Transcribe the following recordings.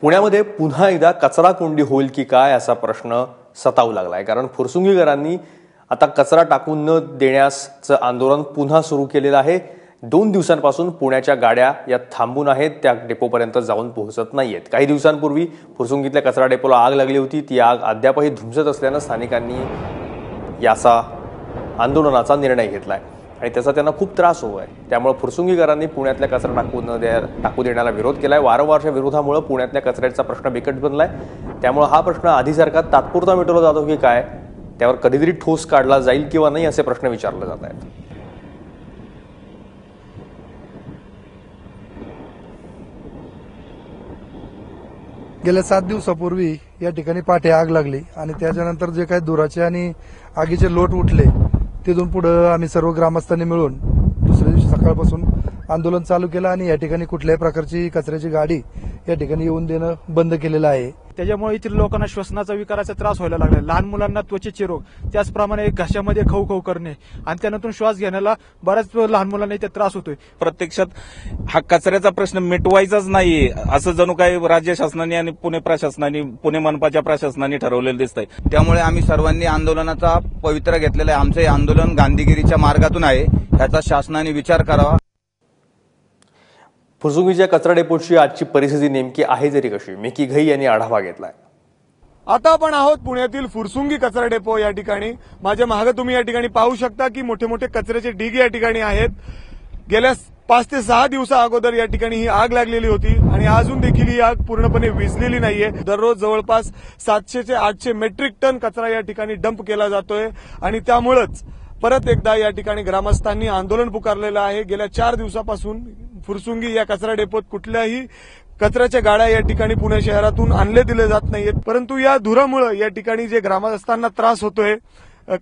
पुण्यामध्ये पुन्हा एकदा कचरा कोंडी होईल की काय असा प्रश्न सतावू लागलाय. कारण फुरसुंगीकरांनी आता कचरा टाकून न देण्याचं आंदोलन पुन्हा सुरू केलेलं आहे. दोन दिवसांपासून पुण्याच्या गाड्या या थांबून आहेत. त्या डेपोपर्यंत जाऊन पोहोचत नाहीयेत. काही दिवसांपूर्वी फुरसुंगीतल्या कचरा डेपोला आग लागली होती. ती आग अद्यापही धुमसत असल्यानं स्थानिकांनी याचा आंदोलनाचा निर्णय घेतला आहे आणि त्याचा त्यांना खूप त्रास होतो आहे. त्यामुळे फुरसुंगीकरांनी पुण्यातल्या कचरा टाकू न द्या टाकू देण्याला विरोध केलाय. वारंवारच्या विरोधामुळे पुण्यातल्या कचऱ्याचा प्रश्न बिकट बनलाय. त्यामुळे हा प्रश्न आधीसारखा तात्पुरता मिटवला जातो की काय? त्यावर कधीतरी ठोस काढला जाईल किंवा नाही असे प्रश्न विचारले जात आहेत. गेल्या सात दिवसापूर्वी या ठिकाणी पाठी आग लागली आणि त्याच्यानंतर जे काही धुराचे आणि आगीचे लोट उठले तिथून पुढं आम्ही सर्व ग्रामस्थांनी मिळून दुसऱ्या दिवशी सकाळपासून आंदोलन चालू केलं आणि या ठिकाणी कुठल्याही प्रकारची कचऱ्याची गाडी या ठिकाणी येऊन देणं बंद केलेलं आहे. त्याच्यामुळे इथे लोकांना श्वसनाचा विकाराचा त्रास व्हायला लागला. लहान मुलांना त्वचेचे रोग त्याचप्रमाणे घशामध्ये खव खव करणे आणि त्यानंतर श्वास घेण्याला बऱ्याच लहान मुलांना इथे त्रास होतोय. प्रत्यक्षात हा कचऱ्याचा प्रश्न मिटवायचाच नाही असं जणू काही राज्य शासनाने आणि पुणे प्रशासनाने पुणे मनपाच्या प्रशासनाने ठरवलेलं दिसतंय. त्यामुळे आम्ही सर्वांनी आंदोलनाचा पवित्रा घेतलेला आहे. आमचं हे आंदोलन गांधीगिरीच्या मार्गातून आहे. याचा शासनाने विचार करावा. फुरसुंगीच्या कचरा डेपोची आजची परिस्थिती नेमकी आहे तरी कशी? मिकी घई यांनी आढावा घेतलाय. आता आपण आहोत पुण्यातील फुरसुंगी कचरा डेपो या ठिकाणी. माझ्या मागे तुम्ही या ठिकाणी पाहू शकता की मोठे मोठे कचऱ्याचे ढीग या ठिकाणी आहेत. गेल्या पाच ते सहा दिवसा अगोदर या ठिकाणी ही आग लागलेली होती आणि अजून देखील ही आग पूर्णपणे विजलेली नाहीये. दररोज जवळपास सातशे ते आठशे मेट्रिक टन कचरा या ठिकाणी डंप केला जातोय आणि त्यामुळंच परत एकदा या ठिकाणी ग्रामस्थांनी आंदोलन पुकारलेलं आहे. गेल्या चार दिवसापासून फुरसुंगी या कचरा डेपोत कुठल्याही कचऱ्याच्या गाड्या या ठिकाणी पुणे शहरातून आणले दिले जात नाहीयेत. परंतु या धुरामुळे या ठिकाणी जे ग्रामस्थांना त्रास होतोय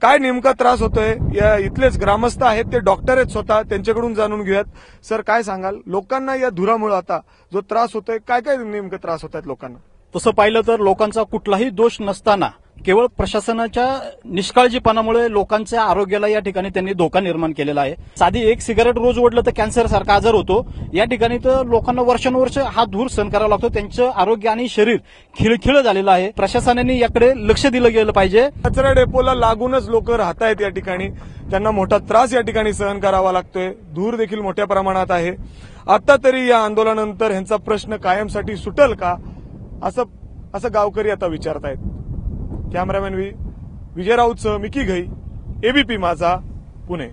काय नेमका त्रास होतोय या इथलेच ग्रामस्थ आहेत ते डॉक्टर आहेत स्वतः त्यांच्याकडून जाणून घेऊयात. सर काय सांगाल? लोकांना या धुरामुळे आता जो त्रास होतोय काय काय नेमकं त्रास होत आहेत लोकांना? तसं पाहिलं तर लोकांचा कुठलाही दोष नसताना केवळ प्रशासनाच्या निष्काळजीपणामुळे लोकांच्या आरोग्याला या ठिकाणी त्यांनी धोका निर्माण केलेला आहे. साधी एक सिगारेट रोज ओढलं तर कॅन्सर सारखा आजार होतो. या ठिकाणी तर लोकांना वर्षानुवर्ष हा धूर सहन करावा लागतो. त्यांचं आरोग्य आणि शरीर खिळखिळ झालेलं आहे. प्रशासनाने याकडे लक्ष दिलं गेलं पाहिजे. कचरा डेपोला लागूनच लोक राहत आहेत या ठिकाणी. त्यांना मोठा त्रास या ठिकाणी सहन करावा लागतोय. धूर देखील मोठ्या प्रमाणात आहे. आता तरी या आंदोलनानंतर ह्यांचा प्रश्न कायमसाठी सुटेल का? असं असं गावकरी आता विचारतायत. कॅमेरामॅन वि विजय राऊतसह मिकी घई एबीपी माझा पुणे.